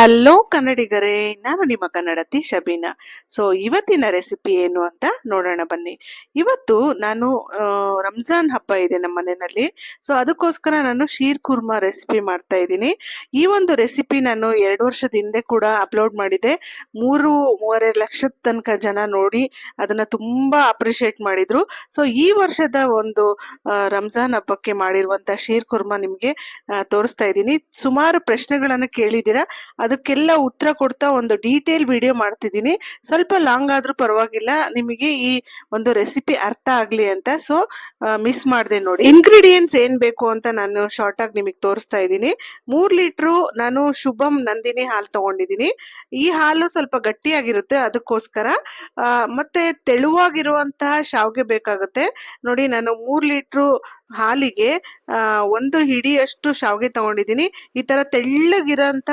Hello ಕನ್ನಡಿಗರೇ, ನಾನು ನಿಮ್ಮ ಕನ್ನಡತಿ ಶಬೀನಾ. ಸೊ ಇವತ್ತಿನ ರೆಸಿಪಿ ಏನು ಅಂತ ನೋಡೋಣ ಬನ್ನಿ. ಇವತ್ತು ನಾನು ರಂಜಾನ್ ಹಬ್ಬ ಇದೆ ನಮ್ಮ ಮನೆಯಲ್ಲಿ. ಸೊ ಅದಕ್ಕೋಸ್ಕರ ನಾನು ಶೀರ್ ಕುರ್ಮಾ ರೆಸಿಪಿ ಮಾಡ್ತಾ ಇದ್ದೀನಿ. ಈ ಒಂದು ರೆಸಿಪಿ ನಾನು ಎರಡು ವರ್ಷದ ಹಿಂದೆ ಕೂಡ ಅಪ್ಲೋಡ್ ಮಾಡಿದೆ. ಮೂರು, ಮೂವರೆ ಲಕ್ಷದ ತನಕ ಜನ ನೋಡಿ ಅದನ್ನ ತುಂಬಾ ಅಪ್ರಿಷಿಯೇಟ್ ಮಾಡಿದ್ರು. ಸೊ ಈ ವರ್ಷದ ಒಂದು ರಂಜಾನ್ ಹಬ್ಬಕ್ಕೆ ಮಾಡಿರುವಂಥ ಶೀರ್ ಕುರ್ಮಾ ನಿಮಗೆ ತೋರಿಸ್ತಾ ಇದ್ದೀನಿ. ಸುಮಾರು ಪ್ರಶ್ನೆಗಳನ್ನು ಕೇಳಿದ್ದೀರಾ? ಅದಕ್ಕೆಲ್ಲ ಉತ್ತರ ಕೊಡ್ತಾ ಒಂದು ಡೀಟೇಲ್ ವಿಡಿಯೋ ಮಾಡ್ತಿದ್ದೀನಿ. ಸ್ವಲ್ಪ ಲಾಂಗ್ ಆದರೂ ಪರವಾಗಿಲ್ಲ, ನಿಮಗೆ ಈ ಒಂದು ರೆಸಿಪಿ ಅರ್ಥ ಆಗಲಿ ಅಂತ. ಸೊ ಮಿಸ್ ಮಾಡಿದೆ ನೋಡಿ. ಇಂಗ್ರೀಡಿಯೆಂಟ್ಸ್ ಏನ್ ಬೇಕು ಅಂತ ನಾನು ಶಾರ್ಟ್ ಆಗಿ ನಿಮಗೆ ತೋರಿಸ್ತಾ ಇದ್ದೀನಿ. ಮೂರು ಲೀಟ್ರು ನಾನು ಶುಭಂ ನಂದಿನಿ ಹಾಲು ತಗೊಂಡಿದ್ದೀನಿ. ಈ ಹಾಲು ಸ್ವಲ್ಪ ಗಟ್ಟಿಯಾಗಿರುತ್ತೆ, ಅದಕ್ಕೋಸ್ಕರ. ಮತ್ತೆ ತೆಳುವಾಗಿರುವಂತಹ ಶಾವಿಗೆ ಬೇಕಾಗುತ್ತೆ. ನೋಡಿ, ನಾನು ಮೂರು ಲೀಟ್ರು ಹಾಲಿಗೆ ಒಂದು ಹಿಡಿಯಷ್ಟು ಶಾವಿಗೆ ತಗೊಂಡಿದ್ದೀನಿ. ಈ ತರ ತೆಳ್ಳಗಿರೋಂಥ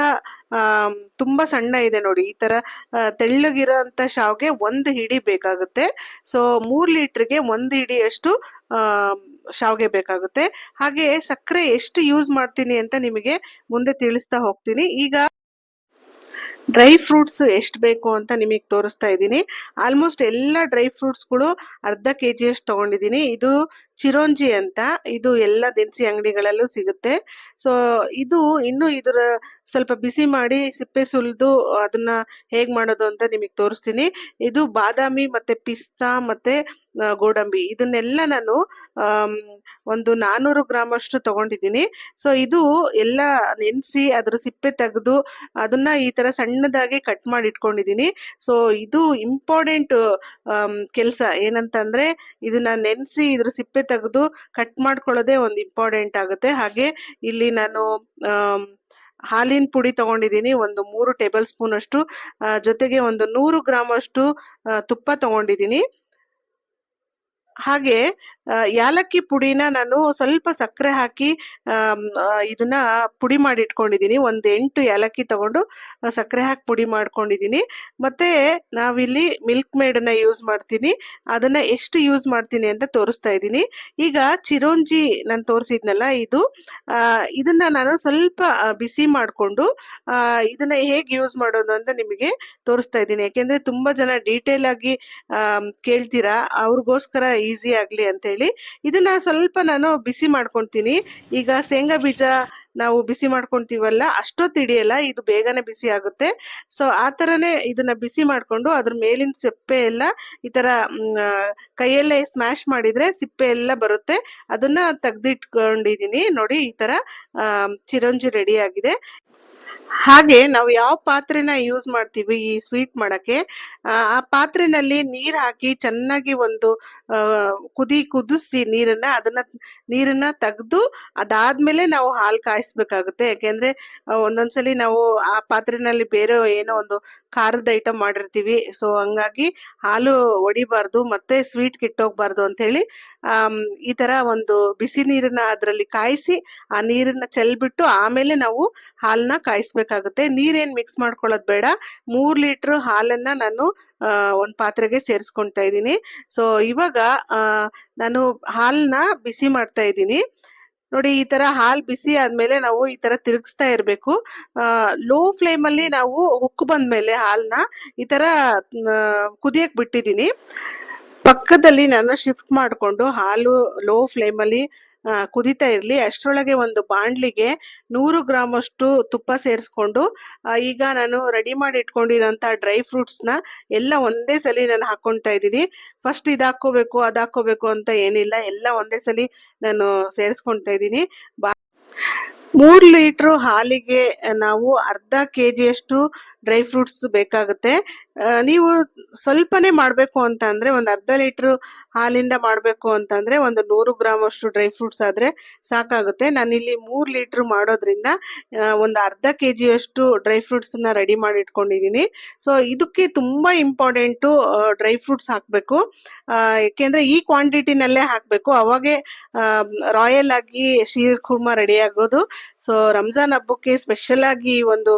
ತುಂಬಾ ಸಣ್ಣ ಇದೆ ನೋಡಿ. ಈ ತರ ತೆಳ್ಳಗಿರೋ ತೆಳ್ಳಗಿರೋಂಥ ಶಾವ್ಗೆ ಒಂದು ಹಿಡಿ ಬೇಕಾಗುತ್ತೆ. ಸೊ ಮೂರ್ ಲೀಟರ್ಗೆ ಒಂದು ಹಿಡಿಯಷ್ಟು ಶಾವ್ಗೆ ಬೇಕಾಗುತ್ತೆ. ಹಾಗೆ ಸಕ್ಕರೆ ಎಷ್ಟು ಯೂಸ್ ಮಾಡ್ತೀನಿ ಅಂತ ನಿಮಗೆ ಮುಂದೆ ತಿಳಿಸ್ತಾ ಹೋಗ್ತೀನಿ. ಈಗ ಡ್ರೈ ಫ್ರೂಟ್ಸ್ ಎಷ್ಟು ಬೇಕು ಅಂತ ನಿಮಗೆ ತೋರಿಸ್ತಾ ಇದ್ದೀನಿ. ಆಲ್ಮೋಸ್ಟ್ ಎಲ್ಲ ಡ್ರೈ ಫ್ರೂಟ್ಸ್ಗಳು ಅರ್ಧ ಕೆ ಜಿಯಷ್ಟು ತೊಗೊಂಡಿದ್ದೀನಿ. ಇದು ಚಿರೋಂಜಿ ಅಂತ. ಇದು ಎಲ್ಲ ದಿನಸಿ ಅಂಗಡಿಗಳಲ್ಲೂ ಸಿಗುತ್ತೆ. ಸೊ ಇದು ಇನ್ನು ಇದರ ಸ್ವಲ್ಪ ಬಿಸಿ ಮಾಡಿ ಸಿಪ್ಪೆ ಸುಲಿದು ಅದನ್ನ ಹೇಗೆ ಮಾಡೋದು ಅಂತ ನಿಮಗೆ ತೋರಿಸ್ತೀನಿ. ಇದು ಬಾದಾಮಿ ಮತ್ತೆ ಪಿಸ್ತಾ ಮತ್ತೆ ಗೋಡಂಬಿ. ಇದನ್ನೆಲ್ಲ ನಾನು ಒಂದು ನಾನ್ನೂರು ಗ್ರಾಮ್ ಅಷ್ಟು ತಗೊಂಡಿದ್ದೀನಿ. ಸೊ, ಇದು ಎಲ್ಲ ನೆನೆಸಿ ಅದ್ರ ಸಿಪ್ಪೆ ತೆಗೆದು ಅದನ್ನ ಈ ತರ ಸಣ್ಣದಾಗಿ ಕಟ್ ಮಾಡಿ ಇಟ್ಕೊಂಡಿದ್ದೀನಿ. ಸೊ, ಇದು ಇಂಪಾರ್ಟೆಂಟ್ ಕೆಲಸ. ಏನಂತಂದ್ರೆ, ಇದನ್ನ ನೆನೆಸಿ ಇದ್ರ ಸಿಪ್ಪೆ ತೆಗೆದು ಕಟ್ ಮಾಡ್ಕೊಳ್ಳೋದೆ ಒಂದು ಇಂಪಾರ್ಟೆಂಟ್ ಆಗುತ್ತೆ. ಹಾಗೆ ಇಲ್ಲಿ ನಾನು ಹಾಲಿನ ಪುಡಿ ತಗೊಂಡಿದ್ದೀನಿ. ಒಂದು ಮೂರು ಟೇಬಲ್ ಸ್ಪೂನ್ ಅಷ್ಟು ಜೊತೆಗೆ ಒಂದು ನೂರು ಗ್ರಾಮ್ ಅಷ್ಟು ತುಪ್ಪ ತಗೊಂಡಿದ್ದೀನಿ. ಹಾಗೆ ಯಾಲಕ್ಕಿ ಪುಡಿನ ನಾನು ಸ್ವಲ್ಪ ಸಕ್ಕರೆ ಹಾಕಿ ಇದನ್ನ ಪುಡಿ ಮಾಡಿ ಇಟ್ಕೊಂಡಿದ್ದೀನಿ ಒಂದು ಎಂಟು ಯಾಲಕ್ಕಿ ತಗೊಂಡು ಸಕ್ಕರೆ ಹಾಕಿ ಪುಡಿ ಮಾಡ್ಕೊಂಡಿದ್ದೀನಿ ಮತ್ತೆ ನಾವಿಲ್ಲಿ ಮಿಲ್ಕ್ ಮೇಡನ್ನ ಯೂಸ್ ಮಾಡ್ತೀನಿ. ಅದನ್ನ ಎಷ್ಟು ಯೂಸ್ ಮಾಡ್ತೀನಿ ಅಂತ ತೋರಿಸ್ತಾ ಇದ್ದೀನಿ ಈಗ ಚಿರೋಂಜಿ ನಾನು ತೋರಿಸಿದ್ನಲ್ಲ ಇದು ಇದನ್ನ ನಾನು ಸ್ವಲ್ಪ ಬಿಸಿ ಮಾಡಿಕೊಂಡು ಇದನ್ನ ಹೇಗೆ ಯೂಸ್ ಮಾಡೋದು ಅಂತ ನಿಮಗೆ ತೋರಿಸ್ತಾ ಇದ್ದೀನಿ ಯಾಕೆಂದ್ರೆ ತುಂಬಾ ಜನ ಡೀಟೇಲ್ ಆಗಿ ಕೇಳ್ತೀರಾ? ಅವ್ರಿಗೋಸ್ಕರ ಈಸಿ ಆಗ್ಲಿ ಅಂತ ಇದನ್ನ ಸ್ವಲ್ಪ ನಾನು ಬಿಸಿ ಮಾಡ್ಕೊಂತೀನಿ. ಈಗ ಶೇಂಗಾ ಬೀಜ ನಾವು ಬಿಸಿ ಮಾಡ್ಕೊಂತೀವಲ್ಲ, ಅಷ್ಟೊತ್ತು ಹಿಡಿಯಲ್ಲ, ಇದು ಬೇಗನೆ ಬಿಸಿ ಆಗುತ್ತೆ. ಸೊ ಆ ತರನೇ ಇದನ್ನ ಬಿಸಿ ಮಾಡ್ಕೊಂಡು ಅದ್ರ ಮೇಲಿನ ಸಿಪ್ಪೆ ಎಲ್ಲ ಈ ತರ ಕೈಯಲ್ಲೇ ಸ್ಮ್ಯಾಶ್ ಮಾಡಿದ್ರೆ ಸಿಪ್ಪೆ ಎಲ್ಲ ಬರುತ್ತೆ. ಅದನ್ನ ತೆಗ್ದಿಟ್ಕೊಂಡಿದೀನಿ. ನೋಡಿ, ಈ ತರ ಚಿರಂಜಿ ಚಿರೋಂಜಿ ರೆಡಿ ಆಗಿದೆ. ಹಾಗೆ ನಾವು ಯಾವ ಪಾತ್ರೆನ ಯೂಸ್ ಮಾಡ್ತೀವಿ ಈ ಸ್ವೀಟ್ ಮಾಡಕ್ಕೆ? ಆ ಪಾತ್ರೆನಲ್ಲಿ ನೀರ್ ಹಾಕಿ ಚೆನ್ನಾಗಿ ಒಂದು ಕುದಿ, ಕುದಿಸಿ ನೀರನ್ನ ಅದನ್ನ, ನೀರನ್ನ ತೆಗೆದು ಅದಾದ್ಮೇಲೆ ನಾವು ಹಾಲು ಕಾಯಿಸ್ಬೇಕಾಗುತ್ತೆ. ಯಾಕೆಂದ್ರೆ ಒಂದೊಂದ್ಸಲಿ ನಾವು ಆ ಪಾತ್ರೆನಲ್ಲಿ ಬೇರೆ ಏನೋ ಒಂದು ಖಾರದ ಐಟಮ್ ಮಾಡಿರ್ತೀವಿ. ಸೊ ಹಂಗಾಗಿ ಹಾಲು ಒಡಿಬಾರ್ದು ಮತ್ತೆ ಸ್ವೀಟ್ ಕಿಟ್ಟೋಗ್ಬಾರ್ದು ಅಂತ ಹೇಳಿ ಆ ಈ ತರ ಒಂದು ಬಿಸಿ ನೀರನ್ನ ಅದರಲ್ಲಿ ಕಾಯಿಸಿ ಆ ನೀರನ್ನ ಚೆಲ್ಬಿಟ್ಟು ಆಮೇಲೆ ನಾವು ಹಾಲನ್ನ ಕಾಯಿಸ್ಬೇಕಾಗುತ್ತೆ ನೀರೇನ್ ಮಿಕ್ಸ್ ಮಾಡ್ಕೊಳ್ಳೋದು ಬೇಡ. ಮೂರು ಲೀಟರ್ ಹಾಲನ್ನ ನಾನು ಒಂದು ಪಾತ್ರೆಗೆ ಸೇರಿಸ್ಕೊಳ್ತಾ ಇದ್ದೀನಿ. ಸೊ ಇವಾಗ ನಾನು ಹಾಲನ್ನ ಬಿಸಿ ಮಾಡ್ತಾ ಇದ್ದೀನಿ. ನೋಡಿ ಈ ತರ ಹಾಲ್ ಬಿಸಿ ಆದ್ಮೇಲೆ ನಾವು ಈ ತರ ತಿರುಗಿಸ್ತಾ ಇರಬೇಕು. ಲೋ ಫ್ಲೇಮ್ ಅಲ್ಲಿ ನಾವು ಉಕ್ಕು ಬಂದ್ಮೇಲೆ ಹಾಲನ್ನ ಈ ತರ ಕುದಿಯಕ್ಕೆ ಕುದಿಯಕ್ ಬಿಟ್ಟಿದ್ದೀನಿ. ಪಕ್ಕದಲ್ಲಿ ನಾನು ಶಿಫ್ಟ್ ಮಾಡ್ಕೊಂಡು ಹಾಲು ಲೋ ಫ್ಲೇಮ್ ಅಲ್ಲಿ ಆ, ಕುದಿತಾ ಇರ್ಲಿ. ಅಷ್ಟರೊಳಗೆ ಒಂದು ಬಾಂಡ್ಲಿಗೆ ನೂರು ಗ್ರಾಮ್ ಅಷ್ಟು ತುಪ್ಪ ಸೇರಿಸ್ಕೊಂಡು ಈಗ ನಾನು ರೆಡಿ ಮಾಡಿ ಇಟ್ಕೊಂಡಿರೋಂಥ ಡ್ರೈ ಫ್ರೂಟ್ಸ್ನ ಎಲ್ಲ ಒಂದೇ ಸಲಿ ನಾನು ಹಾಕೊಂತಾ ಇದ್ದೀನಿ. ಫಸ್ಟ್ ಇದು ಹಾಕ್ಕೋಬೇಕು ಅದು ಹಾಕ್ಕೋಬೇಕು ಅಂತ ಏನಿಲ್ಲ. ಎಲ್ಲ ಒಂದೇ ಸಲಿ ನಾನು ಸೇರಿಸ್ಕೊಂತಾ ಇದ್ದೀನಿ. ಬಾ ಮೂರು ಲೀಟ್ರ್ ಹಾಲಿಗೆ ನಾವು ಅರ್ಧ ಕೆ ಜಿಯಷ್ಟು ಡ್ರೈ ಫ್ರೂಟ್ಸ್ ಬೇಕಾಗುತ್ತೆ. ನೀವು ಸ್ವಲ್ಪನೇ ಮಾಡಬೇಕು ಅಂತ ಅಂದ್ರೆ ಒಂದು ಅರ್ಧ ಲೀಟ್ರ್ ಹಾಲಿಂದ ಮಾಡಬೇಕು ಅಂತಂದ್ರೆ ಒಂದು ನೂರು ಗ್ರಾಮ್ ಅಷ್ಟು ಡ್ರೈ ಫ್ರೂಟ್ಸ್ ಆದರೆ ಸಾಕಾಗುತ್ತೆ. ನಾನಿಲ್ಲಿ ಮೂರು ಲೀಟ್ರ್ ಮಾಡೋದ್ರಿಂದ ಒಂದು ಅರ್ಧ ಕೆ ಜಿಯಷ್ಟು ಡ್ರೈ ಫ್ರೂಟ್ಸ್ನ ರೆಡಿ ಮಾಡಿ ಇಟ್ಕೊಂಡಿದ್ದೀನಿ ಸೊ, ಇದಕ್ಕೆ ತುಂಬಾ ಇಂಪಾರ್ಟೆಂಟು ಡ್ರೈ ಫ್ರೂಟ್ಸ್ ಹಾಕಬೇಕು. ಯಾಕೆಂದ್ರೆ ಈ ಕ್ವಾಂಟಿಟಿನಲ್ಲೇ ಹಾಕಬೇಕು. ಅವಾಗೆ ರಾಯಲ್ ಆಗಿ ಶೀರ್ ಕುರ್ಮಾ ರೆಡಿ ಆಗೋದು. ಸೊ, ರಂಜಾನ್ ಹಬ್ಬಕ್ಕೆ ಸ್ಪೆಷಲ್ ಆಗಿ ಒಂದು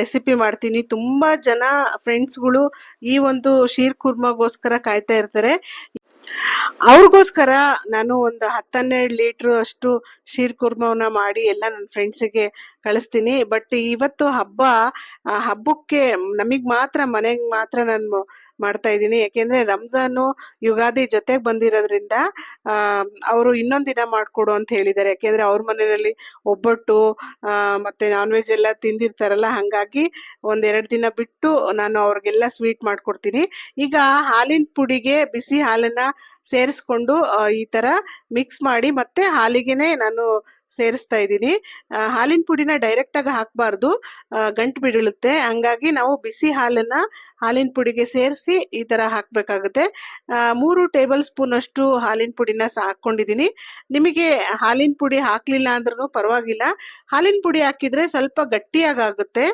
ರೆಸಿಪಿ ಮಾಡ್ತೀನಿ. ತುಂಬಾ ಜನ ಫ್ರೆಂಡ್ಸ್ಗಳು ಈ ಒಂದು ಶೀರ್ ಕುರ್ಮಗೋಸ್ಕರ ಕಾಯ್ತಾ ಇರ್ತಾರೆ. ಅವ್ರಿಗೋಸ್ಕರ ನಾನು ಒಂದು ಹತ್ತನ್ನೆರಡು ಲೀಟ್ರ್ ಅಷ್ಟು ಶೀರ್ ಕುರ್ಮವನ್ನ ಮಾಡಿ ಎಲ್ಲ ನನ್ನ ಫ್ರೆಂಡ್ಸಿಗೆ ಕಳಿಸ್ತೀನಿ. ಬಟ್ ಇವತ್ತು ಹಬ್ಬ ಹಬ್ಬಕ್ಕೆ ನಮಗ್ ಮಾತ್ರ, ಮನೆಗ್ ಮಾತ್ರ ನಾನು ಮಾಡ್ತಾ ಇದ್ದೀನಿ. ಯಾಕೆಂದ್ರೆ ರಂಜಾನು ಯುಗಾದಿ ಜೊತೆಗೆ ಬಂದಿರೋದ್ರಿಂದ ಅವರು ಇನ್ನೊಂದ್ ದಿನ ಮಾಡ್ಕೊಡು ಅಂತ ಹೇಳಿದ್ದಾರೆ. ಯಾಕೆಂದ್ರೆ ಅವ್ರ ಮನೆಯಲ್ಲಿ ಒಬ್ಬಟ್ಟು ಮತ್ತೆ ನಾನ್ ವೆಜ್ ಎಲ್ಲ ತಿಂದಿರ್ತಾರಲ್ಲ, ಹಂಗಾಗಿ ಒಂದೆರಡು ದಿನ ಬಿಟ್ಟು ನಾನು ಅವ್ರಿಗೆಲ್ಲ ಸ್ವೀಟ್ ಮಾಡ್ಕೊಡ್ತೀನಿ. ಈಗ ಹಾಲಿನ ಪುಡಿಗೆ ಬಿಸಿ ಹಾಲನ್ನ ಸೇರಿಸ್ಕೊಂಡು ಈ ತರ ಮಿಕ್ಸ್ ಮಾಡಿ ಮತ್ತೆ ಹಾಲಿಗೆನೆ ನಾನು ಸೇರಿಸ್ತಾ ಇದ್ದೀನಿ. ಹಾಲಿನ ಪುಡಿನ ಡೈರೆಕ್ಟ್ ಆಗಿ ಹಾಕಬಾರ್ದು. ಗಂಟು ಬಿಡಿಳುತ್ತೆ ಹಂಗಾಗಿ ನಾವು ಬಿಸಿ ಹಾಲನ್ನ ಹಾಲಿನ ಪುಡಿಗೆ ಸೇರಿಸಿ ಈ ತರ ಹಾಕ್ಬೇಕಾಗುತ್ತೆ. ಮೂರು ಟೇಬಲ್ ಸ್ಪೂನ್ ಅಷ್ಟು ಹಾಲಿನ ಪುಡಿನ ಸಹ ಹಾಕೊಂಡಿದ್ದೀನಿ ನಿಮಗೆ ಹಾಲಿನ ಪುಡಿ ಹಾಕ್ಲಿಲ್ಲ ಅಂದ್ರೂ ಪರವಾಗಿಲ್ಲ. ಹಾಲಿನ ಪುಡಿ ಹಾಕಿದ್ರೆ ಸ್ವಲ್ಪ ಗಟ್ಟಿಯಾಗುತ್ತೆ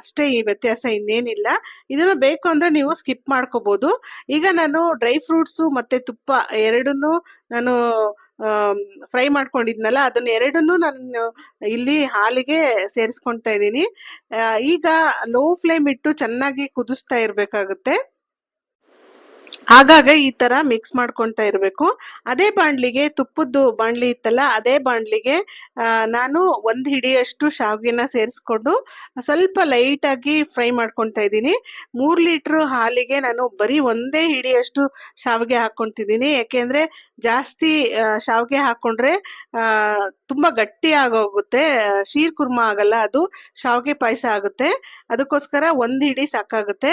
ಅಷ್ಟೇ ಈ ವ್ಯತ್ಯಾಸ ಇನ್ನೇನಿಲ್ಲ. ಇದನ್ನ ಬೇಕು ಅಂದ್ರೆ ನೀವು ಸ್ಕಿಪ್ ಮಾಡ್ಕೋಬೋದು. ಈಗ ನಾನು ಡ್ರೈ ಫ್ರೂಟ್ಸು ಮತ್ತೆ ತುಪ್ಪ ಎರಡನ್ನೂ ನಾನು ಫ್ರೈ ಮಾಡ್ಕೊಂಡಿದ್ನಲ್ಲ, ಅದನ್ನ ಎರಡನ್ನೂ ನಾನು ಇಲ್ಲಿ ಹಾಲಿಗೆ ಸೇರಿಸ್ಕೊಳ್ತಾ ಇದ್ದೀನಿ. ಈಗ ಲೋ ಫ್ಲೇಮ್ ಇಟ್ಟು ಚೆನ್ನಾಗಿ ಕುದಿಸ್ತಾ ಇರ್ಬೇಕಾಗುತ್ತೆ. ಆಗಾಗ ಈ ತರ ಮಿಕ್ಸ್ ಮಾಡ್ಕೊಂತಾ ಇರ್ಬೇಕು. ಅದೇ ಬಾಣ್ಲಿಗೆ ತುಪ್ಪದ್ದು ಬಾಣ್ಲಿ ಇತ್ತಲ್ಲ, ಅದೇ ಬಾಣ್ಲಿಗೆ ನಾನು ಒಂದ್ ಹಿಡಿಯಷ್ಟು ಶಾವಿಗೆನ ಸೇರಿಸ್ಕೊಂಡು ಸ್ವಲ್ಪ ಲೈಟಾಗಿ ಫ್ರೈ ಮಾಡ್ಕೊಂತ ಇದ್ದೀನಿ. ಮೂರ್ ಲೀಟರ್ ಹಾಲಿಗೆ ನಾನು ಬರೀ ಒಂದೇ ಹಿಡಿಯಷ್ಟು ಶಾವಿಗೆ ಹಾಕೊಂತಿದ್ದೀನಿ ಯಾಕೆಂದ್ರೆ ಜಾಸ್ತಿ ಶಾವಿಗೆ ಹಾಕೊಂಡ್ರೆ ತುಂಬಾ ಗಟ್ಟಿ ಆಗೋಗುತ್ತೆ. ಶೀರ್ ಕುರ್ಮಾ ಆಗಲ್ಲ, ಅದು ಶಾವಿಗೆ ಪಾಯಸ ಆಗುತ್ತೆ. ಅದಕ್ಕೋಸ್ಕರ ಒಂದ್ ಹಿಡಿ ಸಾಕಾಗುತ್ತೆ.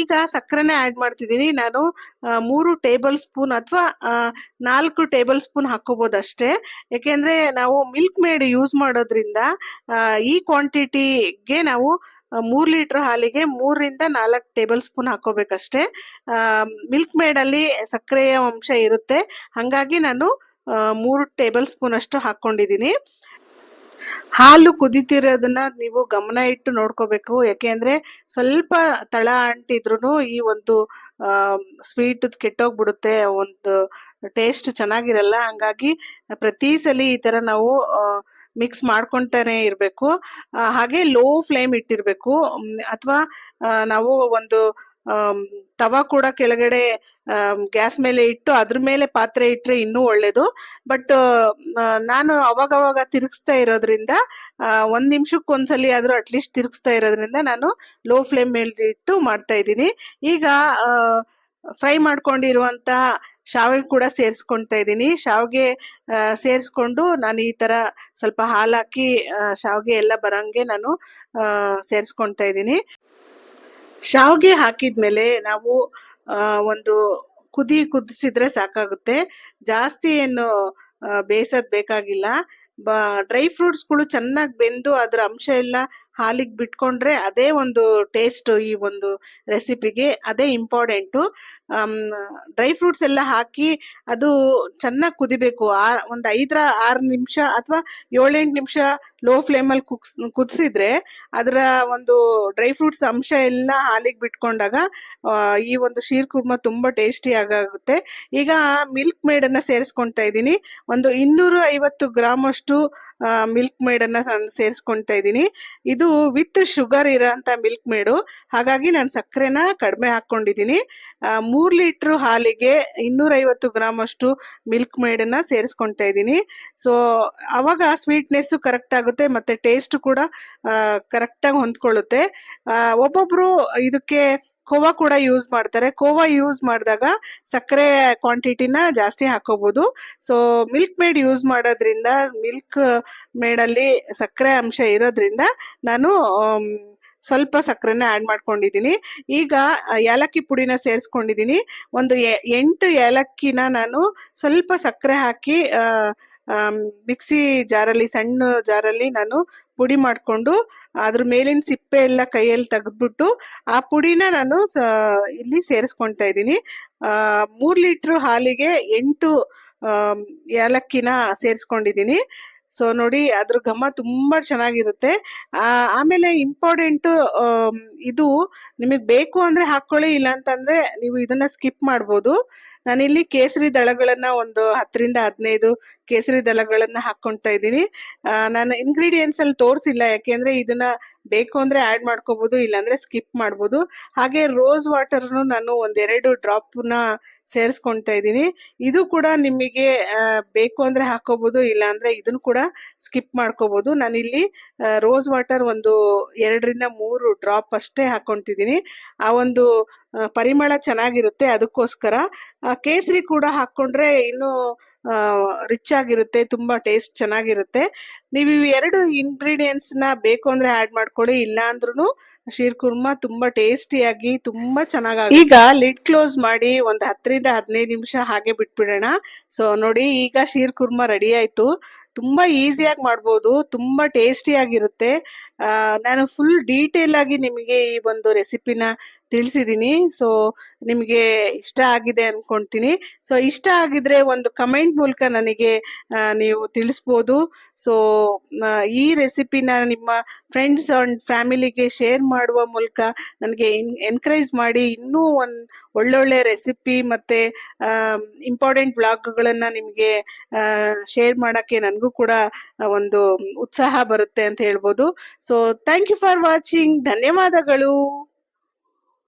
ಈಗ ಸಕ್ಕರೆನೇ ಆಡ್ ಮಾಡ್ತಿದ್ದೀನಿ. ಆ, ಮೂರು ಟೇಬಲ್ ಸ್ಪೂನ್ ಅಥವಾ ನಾಲ್ಕು ಟೇಬಲ್ ಸ್ಪೂನ್ ಹಾಕೋಬಹುದು ಅಷ್ಟೇ ಯಾಕೆಂದ್ರೆ ನಾವು ಮಿಲ್ಕ್ ಮೇಡ್ ಯೂಸ್ ಮಾಡೋದ್ರಿಂದ ಈ ಕ್ವಾಂಟಿಟಿಗೆ ನಾವು ಮೂರು ಲೀಟ್ರ್ ಹಾಲಿಗೆ ಮೂರರಿಂದ ನಾಲ್ಕು ಟೇಬಲ್ ಸ್ಪೂನ್ ಹಾಕೋಬೇಕಷ್ಟೇ ಮಿಲ್ಕ್ ಮೇಡ್ ಅಲ್ಲಿ ಸಕ್ಕರೆಯ ಅಂಶ ಇರುತ್ತೆ. ಹಾಗಾಗಿ ನಾನು ಮೂರು ಟೇಬಲ್ ಸ್ಪೂನ್ ಅಷ್ಟು ಹಾಕೊಂಡಿದ್ದೀನಿ ಹಾಲು ಕುದಿತಿರೋದನ್ನ ನೀವು ಗಮನ ಇಟ್ಟು ನೋಡ್ಕೋಬೇಕು. ಯಾಕೆಂದ್ರೆ ಸ್ವಲ್ಪ ತಳ ಅಂಟಿದ್ರು ಈ ಒಂದು ಸ್ವೀಟ್ ಕೆಟ್ಟೋಗ್ಬಿಡುತ್ತೆ, ಒಂದು ಟೇಸ್ಟ್ ಚೆನ್ನಾಗಿರಲ್ಲ. ಹಂಗಾಗಿ ಪ್ರತಿ ಸಲ ಈ ತರ ನಾವು ಮಿಕ್ಸ್ ಮಾಡ್ಕೊಂತಾನೆ ಇರ್ಬೇಕು. ಹಾಗೆ ಲೋ ಫ್ಲೇಮ್ ಇಟ್ಟಿರ್ಬೇಕು. ಅಥವಾ ನಾವು ಒಂದು ತವಾ ಕೂಡ ಕೆಳಗಡೆ ಗ್ಯಾಸ್ ಮೇಲೆ ಇಟ್ಟು ಅದ್ರ ಮೇಲೆ ಪಾತ್ರೆ ಇಟ್ಟರೆ ಇನ್ನೂ ಒಳ್ಳೇದು. ಬಟ್ ನಾನು ಅವಾಗವಾಗ ಅವಾಗ ತಿರುಗಿಸ್ತಾ ಇರೋದ್ರಿಂದ ಒಂದು ಒಂದ್ ನಿಮಿಷಕ್ಕೆ ಒಂದ್ಸಲ ಆದ್ರೂ ಅಟ್ಲೀಸ್ಟ್ ತಿರುಗಿಸ್ತಾ ಇರೋದ್ರಿಂದ ನಾನು ಲೋ ಫ್ಲೇಮ್ ಮೇಲೆ ಇಟ್ಟು ಮಾಡ್ತಾ ಇದ್ದೀನಿ. ಈಗ ಫ್ರೈ ಮಾಡ್ಕೊಂಡಿರುವಂತ ಶಾವಿಗೆ ಕೂಡ ಸೇರಿಸ್ಕೊಳ್ತಾ ಇದ್ದೀನಿ. ಶಾವಿಗೆ ಸೇರಿಸ್ಕೊಂಡು ನಾನು ಈ ತರ ಸ್ವಲ್ಪ ಹಾಲು ಹಾಕಿ ಶಾವಿಗೆ ಎಲ್ಲ ಬರೋಂಗೆ ನಾನು ಸೇರಿಸ್ಕೊಳ್ತಾ ಇದ್ದೀನಿ. ಶಾವ್ಗೆ ಹಾಕಿದ್ಮೇಲೆ ನಾವು ಒಂದು ಕುದಿ ಕುದಿಸಿದ್ರೆ ಸಾಕಾಗುತ್ತೆ. ಜಾಸ್ತಿ ಏನು ಬೇಯಿಸೋದ್ ಬೇಕಾಗಿಲ್ಲ. ಬ, ಡ್ರೈ ಫ್ರೂಟ್ಸ್ಗಳು ಚೆನ್ನಾಗಿ ಬೆಂದು ಅದರ ಅಂಶ ಎಲ್ಲ ಹಾಲಿಗೆ ಬಿಟ್ಕೊಂಡ್ರೆ ಅದೇ ಒಂದು ಟೇಸ್ಟ್ ಈ ಒಂದು ರೆಸಿಪಿಗೆ. ಅದೇ ಇಂಪಾರ್ಟೆಂಟು. ಡ್ರೈ ಫ್ರೂಟ್ಸ್ ಎಲ್ಲ ಹಾಕಿ ಅದು ಚೆನ್ನಾಗಿ ಕುದಿಬೇಕು. ಆ, ಒಂದು ಐದರ ಆರು ನಿಮಿಷ ಅಥವಾ ಏಳೆಂಟು ನಿಮಿಷ ಲೋ ಫ್ಲೇಮಲ್ಲಿ ಕುಕ್ಸ್, ಕುದಿಸಿದ್ರೆ ಅದರ ಒಂದು ಡ್ರೈ ಫ್ರೂಟ್ಸ್ ಅಂಶ ಎಲ್ಲ ಹಾಲಿಗೆ ಬಿಟ್ಕೊಂಡಾಗ ಈ ಒಂದು ಶೀರ್ ಕುರ್ಮ ತುಂಬಾ ಟೇಸ್ಟಿ ಆಗುತ್ತೆ ಈಗ ಮಿಲ್ಕ್ ಮೇಡನ್ನು ಸೇರಿಸ್ಕೊಳ್ತಾ ಇದ್ದೀನಿ. ಒಂದು ಇನ್ನೂರ ಐವತ್ತು ಗ್ರಾಮ್ ಅಷ್ಟು ಮಿಲ್ಕ್ ಮೇಡನ್ನು ಸೇರಿಸ್ಕೊಳ್ತಾ ಇದ್ದೀನಿ. ಇದು ವಿತ್ ಶುಗರ್ ಇರೋಂಥ ಮಿಲ್ಕ್ ಮೇಡು ಹಾಗಾಗಿ ನಾನು ಸಕ್ಕರೆನ ಕಡಿಮೆ ಹಾಕೊಂಡಿದ್ದೀನಿ ಮೂರು ಮೂರ್ ಲೀಟರ್ ಹಾಲಿಗೆ ಇನ್ನೂರೈವತ್ತು ಗ್ರಾಮ್ ಅಷ್ಟು ಮಿಲ್ಕ್ ಮೇಡನ್ನು ಸೇರಿಸ್ಕೊಳ್ತಾ ಇದ್ದೀನಿ. ಸೊ ಅವಾಗ ಸ್ವೀಟ್ನೆಸ್ಸು ಕರೆಕ್ಟ್ ಆಗುತ್ತೆ ಮತ್ತೆ ಟೇಸ್ಟ್ ಕೂಡ ಕರೆಕ್ಟಾಗಿ ಹೊಂದ್ಕೊಳ್ಳುತ್ತೆ. ಆ, ಒಬ್ಬೊಬ್ರು ಇದಕ್ಕೆ ಕೋವಾ ಕೂಡ ಯೂಸ್ ಮಾಡ್ತಾರೆ. ಕೋವಾ ಯೂಸ್ ಮಾಡಿದಾಗ ಸಕ್ಕರೆ ಕ್ವಾಂಟಿಟಿನ ಜಾಸ್ತಿ ಹಾಕೋಬಹುದು ಸೊ ಮಿಲ್ಕ್ ಮೇಡ್ ಯೂಸ್ ಮಾಡೋದ್ರಿಂದ ಮಿಲ್ಕ್ ಮೇಡಲ್ಲಿ ಸಕ್ಕರೆ ಅಂಶ ಇರೋದ್ರಿಂದ ನಾನು ಸ್ವಲ್ಪ ಸಕ್ಕರೆನ ಆಡ್ ಮಾಡ್ಕೊಂಡಿದ್ದೀನಿ. ಈಗ ಏಲಕ್ಕಿ ಪುಡಿನ ಸೇರಿಸ್ಕೊಂಡಿದ್ದೀನಿ. ಒಂದು ಎಂಟು ಏಲಕ್ಕಿನ ನಾನು ಸ್ವಲ್ಪ ಸಕ್ಕರೆ ಹಾಕಿ ಮಿಕ್ಸಿ ಜಾರಲ್ಲಿ, ಸಣ್ಣ ಜಾರಲ್ಲಿ ನಾನು ಪುಡಿ ಮಾಡಿಕೊಂಡು, ಅದ್ರ ಮೇಲಿನ ಸಿಪ್ಪೆ ಎಲ್ಲ ಕೈಯಲ್ಲಿ ತೆಗೆದ್ಬಿಟ್ಟು, ಆ ಪುಡಿನ ನಾನು ಇಲ್ಲಿ ಸೇರಿಸ್ಕೊಳ್ತಾ ಇದ್ದೀನಿ. ಮೂರು ಲೀಟ್ರ್ ಹಾಲಿಗೆ ಎಂಟು ಏಲಕ್ಕಿನ ಸೇರಿಸ್ಕೊಂಡಿದ್ದೀನಿ. ಸೊ, ನೋಡಿ, ಅದ್ರ ಘಮ ತುಂಬಾ ಚೆನ್ನಾಗಿರುತ್ತೆ. ಆಮೇಲೆ ಇಂಪಾರ್ಟೆಂಟು ಇದು ನಿಮಗೆ ಬೇಕು ಅಂದ್ರೆ ಹಾಕೊಳ್ಳಿ ಇಲ್ಲ ಅಂತಂದ್ರೆ ನೀವು ಇದನ್ನ ಸ್ಕಿಪ್ ಮಾಡ್ಬೋದು. ನಾನಿಲ್ಲಿ ಕೇಸರಿ ದಳಗಳನ್ನು ಒಂದು ಹತ್ತರಿಂದ ಹದಿನೈದು ಕೇಸರಿ ದಳಗಳನ್ನ ಹಾಕೊಳ್ತಾ ಇದ್ದೀನಿ. ನಾನು ಇಂಗ್ರೀಡಿಯೆಂಟ್ಸ್ ಅಲ್ಲಿ ತೋರಿಸಿಲ್ಲ, ಯಾಕೆಂದ್ರೆ ಇದನ್ನ ಬೇಕು ಅಂದ್ರೆ ಆಡ್ ಮಾಡ್ಕೋಬಹುದು ಇಲ್ಲಾಂದ್ರೆ ಸ್ಕಿಪ್ ಮಾಡ್ಬೋದು. ಹಾಗೆ ರೋಸ್ ವಾಟರ್ನು ನಾನು ಒಂದೆರಡು ಡ್ರಾಪ್ನ ಸೇರಿಸ್ಕೊಂತಾ ಇದ್ದೀನಿ. ಇದು ಕೂಡ ನಿಮಗೆ ಬೇಕು ಅಂದ್ರೆ ಹಾಕೋಬಹುದು ಇಲ್ಲಾಂದ್ರೆ ಇದನ್ನು ಕೂಡ ಸ್ಕಿಪ್ ಮಾಡ್ಕೋಬಹುದು ನಾನಿಲ್ಲಿ ರೋಸ್ ವಾಟರ್ ಒಂದು ಎರಡರಿಂದ ಮೂರು ಡ್ರಾಪ್ ಅಷ್ಟೇ ಹಾಕೊಂತಿದ್ದೀನಿ ಆ ಒಂದು ಪರಿಮಳ ಚೆನ್ನಾಗಿರುತ್ತೆ ಅದಕ್ಕೋಸ್ಕರ. ಕೇಸರಿ ಕೂಡ ಹಾಕೊಂಡ್ರೆ ಇನ್ನೂ ರಿಚ್ ಆಗಿರುತ್ತೆ ತುಂಬಾ ಟೇಸ್ಟ್ ಚೆನ್ನಾಗಿರುತ್ತೆ. ನೀವು ಇವು ಎರಡು ಇಂಗ್ರೀಡಿಯೆಂಟ್ಸ್ನ ಬೇಕು ಅಂದ್ರೆ ಆಡ್ ಮಾಡ್ಕೊಳ್ಳಿ ಇಲ್ಲ ಅಂದ್ರೂ ಶೀರ್ ಕುರ್ಮಾ ತುಂಬಾ ಟೇಸ್ಟಿಯಾಗಿ ತುಂಬಾ ಚೆನ್ನಾಗಿ ಈಗ ಲಿಡ್ ಕ್ಲೋಸ್ ಮಾಡಿ ಒಂದ್ ಹತ್ತರಿಂದ ಹದಿನೈದು ನಿಮಿಷ ಹಾಗೆ ಬಿಟ್ಬಿಡೋಣ. ಸೊ ನೋಡಿ ಈಗ ಶೀರ್ ಕುರ್ಮಾ ರೆಡಿ ಆಯ್ತು. ತುಂಬಾ ಈಸಿಯಾಗಿ ಮಾಡ್ಬೋದು ತುಂಬಾ ಟೇಸ್ಟಿ ಆಗಿರುತ್ತೆ. ಆ, ನಾನು ಫುಲ್ ಡೀಟೇಲ್ ಆಗಿ ನಿಮಗೆ ಈ ಒಂದು ರೆಸಿಪಿನ ತಿಳಿಸಿದ್ದೀನಿ ಸೊ ನಿಮಗೆ ಇಷ್ಟ ಆಗಿದೆ ಅನ್ಕೊಂತೀನಿ. ಸೊ ಇಷ್ಟ ಆಗಿದ್ರೆ ಒಂದು ಕಮೆಂಟ್ ಮೂಲಕ ನನಗೆ ನೀವು ತಿಳಿಸ್ಬೋದು. ಸೊ ಈ ರೆಸಿಪಿನ ನಿಮ್ಮ ಫ್ರೆಂಡ್ಸ್ ಅಂಡ್ ಫ್ಯಾಮಿಲಿಗೆ ಶೇರ್ ಮಾಡುವ ಮೂಲಕ ನನಗೆ ಎನ್ಕರೇಜ್ ಮಾಡಿ ಇನ್ನೂ ಒಂದು ಒಳ್ಳೊಳ್ಳೆ ರೆಸಿಪಿ ಮತ್ತೆ ಇಂಪಾರ್ಟೆಂಟ್ ಬ್ಲಾಗ್ಗಳನ್ನ ನಿಮಗೆ ಶೇರ್ ಮಾಡೋಕ್ಕೆ ನನಗೂ ಕೂಡ ಒಂದು ಉತ್ಸಾಹ ಬರುತ್ತೆ ಅಂತ ಹೇಳ್ಬೋದು. So thank you for watching ಧನ್ಯವಾದಗಳು.